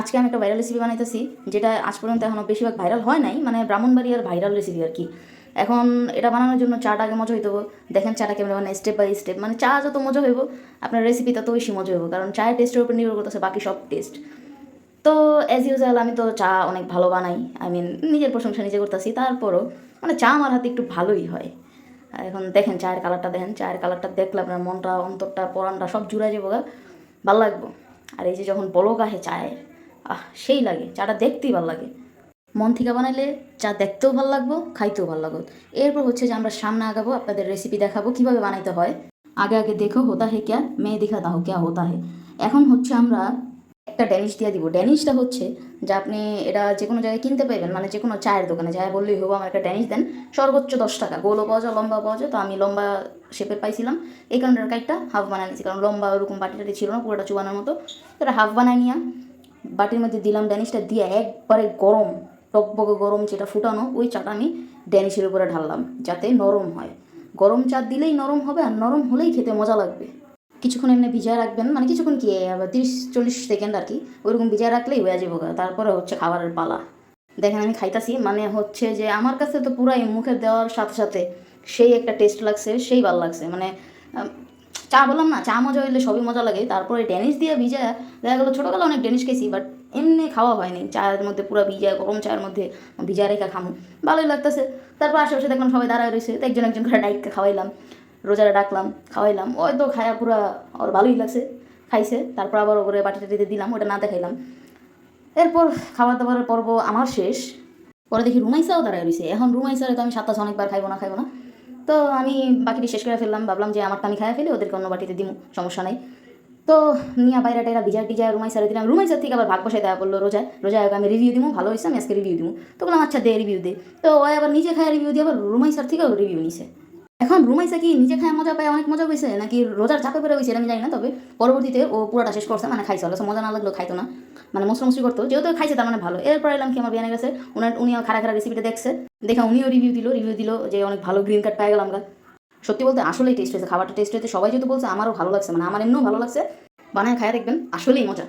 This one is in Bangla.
আজকে আমি একটা ভাইরাল রেসিপি বানাইতেছি, যেটা আজ পর্যন্ত এখনও বেশিরভাগ ভাইরাল হয় নাই মানে ব্রাহ্মণবাড়িয়ার ভাইরাল রেসিপি আর কি। এখন এটা বানানোর জন্য চাটা আগে মজা হইতে, দেখেন চাটা কেমন মানে স্টেপ বাই স্টেপ মানে চা যত মজা হইব, আপনার রেসিপি তত বেশি মজা হইব, কারণ চায়ের টেস্টের উপর নির্ভর করতেছে বাকি সব টেস্ট তো অ্যাজ ইউজুয়াল আমি তো চা অনেক ভালো বানাই আই মিন নিজের প্রশংসা নিজে করতেছি, তারপরও মানে চা আমার হাতে একটু ভালোই হয়। এখন দেখেন চায়ের কালারটা দেখেন চায়ের কালারটা দেখলে আপনার মনটা, অন্তরটা পরানটা সব জুড়ে যাব ভালো লাগবো। আর এই যে যখন বলক আহে চায়ের আহ, সেই লাগে চাটা দেখতেই ভালো লাগে। মন থেকে বানাইলে চা দেখতেও ভালো লাগবো, খাইতেও ভালো লাগবে। এরপর হচ্ছে যে আমরা সামনে আগাবো, আপনাদের রেসিপি দেখাবো, কীভাবে বানাইতে হয়। আগে আগে দেখো হোতা হে ক্যা, মেয়ে দেখা দাও, ক্যা হোতা হে। এখন হচ্ছে আমরা একটা ড্যানিশ দিয়ে দিব। ড্যানিশটা হচ্ছে যে আপনি এটা যে কোনো জায়গায় কিনতে পাইবেন মানে যে কোনো চায়ের দোকানে, যায় বললেই হব আমার একটা ড্যানিশ দেন, সর্বোচ্চ দশ টাকা। গোলও পাওয়া যায় লম্বা পাওয়া যায়, তো আমি লম্বা শেপের পাইছিলাম। এই কারণে কাইটটা হাফ বানিয়ে নিয়েছি কারণ লম্বা ওরকম বাটি টাটি ছিল না, পুরোটা চুবানোর মতো। তো এটা হাফ বানাই নিয়ে বাটির মধ্যে দিলাম ড্যানিশটা দিয়ে একবারে গরম, টকবকে গরম যেটা ফুটানো, ওই চাটা আমি ড্যানিশের উপরে ঢাললাম যাতে নরম হয় গরম চা দিলেই নরম হবে আর নরম হলেই খেতে মজা লাগবে কিছুক্ষণ এমনি ভিজায় রাখবেন মানে কিছুক্ষণ কি তিরিশ, চল্লিশ সেকেন্ড আর কি, ওইরকম ভিজায় রাখলেই হয়ে যাব। তারপরে হচ্ছে খাবারের পালা দেখেন আমি খাইতাছি মানে হচ্ছে যে আমার কাছে তো পুরাই মুখে দেওয়ার সাথে সাথে সেই একটা টেস্ট লাগছে, সেই ভালো লাগছে মানে চা বললাম না, চা মজা হইলে সবই মজা লাগে। তারপরে ডেনিশ দিয়ে ভিজা, দেখা গেলো ছোটোবেলা অনেক ডেনিশ খেয়েছি বাট এমনি খাওয়া হয়নি। চায়ের মধ্যে পুরো ভিজা, গরম চায়ের মধ্যে ভিজা রেখা খামু। ভালোই লাগতেছে। তারপর আশেপাশে দেখলাম সবাই দাঁড়ায় রয়েছে। তো একজন একজন করে ডাইককে খাওয়াইলাম, রোজারে ডাকলাম, খাওয়াইলাম। ওই তো খায়া পুরা ওর ভালোই লাগছে, খাইছে। তারপর আবার ওপরে বাটি টাটিতে দিলাম, ওটা না দেখাইলাম। এরপর খাবার দাবারের পর্ব আমার শেষ। পরে দেখি রুমাইসাও দাঁড়ায় রয়েছে। এখন রুমাইসারে তো আমি সাতাশ অনেকবার খাইবো না খাইবো না। তো আমি বাকিটি শেষ করে ফেললাম। ভাবলাম যে আমারটা আমি খাইয়া ফেলি, ওদেরকে অন্য বাটিতে দিমু, সমস্যা নাই। তো নিয়ে বাইরে টাইরা ভিজা টিজা রুমাই সারে দিলাম। রুমাই সার থেকে আবার ভাগ বসাই দেওয়া বলল রোজায়। রোজায় আগে আমি রিভিউ দিবো ভালো হয়েছে আমি আজকে রিভিউ দিবো তো বললাম আচ্ছা দে রিভিউ দে। তো ওই আবার নিজে খায় রিভিউ দিয়ে আবার রুমাই সার থেকেও রিভিউ নিছে। এখন রুমাইসা কি নিজে খায় মজা পায়, অনেক মজা হয়েছে নাকি রোজার চাপে পড়ে হয়েছে আমি জানি না, তবে পরবর্তীতে ও পুরোটা শেষ করছে মানে খাইছে অথচ মজা না লাগল খাইতো না। মানে মশলা করতো, যেহেতু খাইছে, তার মানে ভালো। এরপর এলাম কি আমার বিয়ানে গেছে উনার উনিও খারা খারা রেসিপিটা দেখছে। দেখা উনিও রিভিউ দিল রিভিউ দিল যে অনেক ভালো গ্রিন কার্ড পেয়ে গেলাম আমরা। সত্যি বলতে আসলেই টেস্ট হয়েছে, খাবারটা টেস্ট হয়েছে, সবাই যেহেতু বলছে আমারও ভালো লাগছে মানে আমার এমনিও ভালো লাগছে, বানায় খায় দেখবেন, আসলেই মজা।